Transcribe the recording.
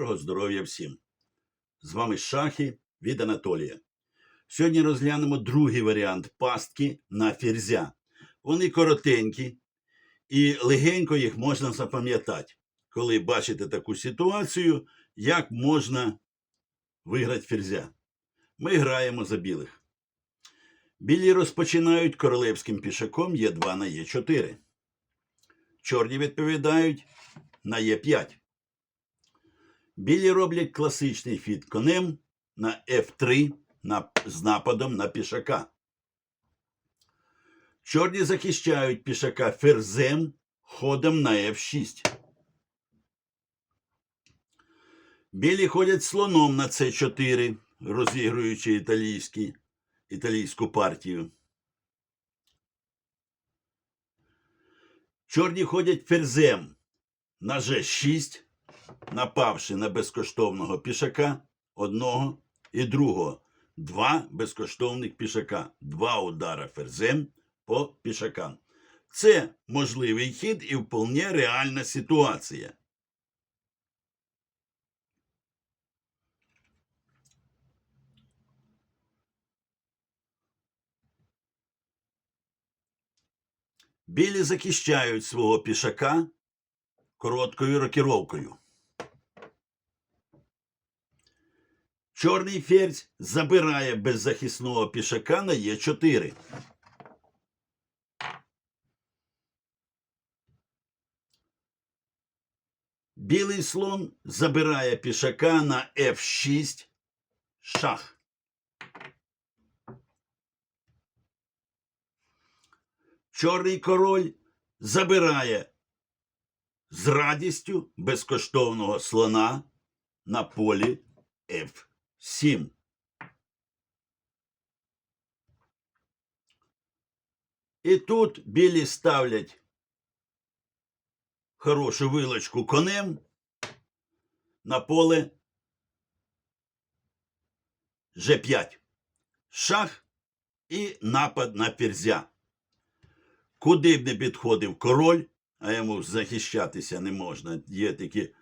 Доброго здоров'я всім! З вами Шахи від Анатолія. Сьогодні розглянемо другий варіант пастки на ферзя. Вони коротенькі і легенько їх можна запам'ятати, коли бачите таку ситуацію, як можна виграти ферзя. Ми граємо за білих. Білі розпочинають королевським пішаком Е2 на Е4. Чорні відповідають на Е5. Білі роблять класичний хід конем на F3 на, з нападом на пішака. Чорні захищають пішака ферзем ходом на F6. Білі ходять слоном на С4, розігруючи італійські, італійську партію. Чорні ходять ферзем на G6, напавши на безкоштовного пішака одного і другого. Два безкоштовних пішака. Два удара ферзем по пішакам. Це можливий хід і вполне реальна ситуація. Білі захищають свого пішака короткою рокіровкою. Чорний ферзь забирає беззахисного пішака на Е4. Білий слон забирає пішака на F6 шах. Чорний король забирає з радістю безкоштовного слона на полі F7. І тут білі ставлять хорошу вилочку конем на поле G5. Шах і напад на ферзя. Куди б не підходив король, а йому захищатися не можна, є такі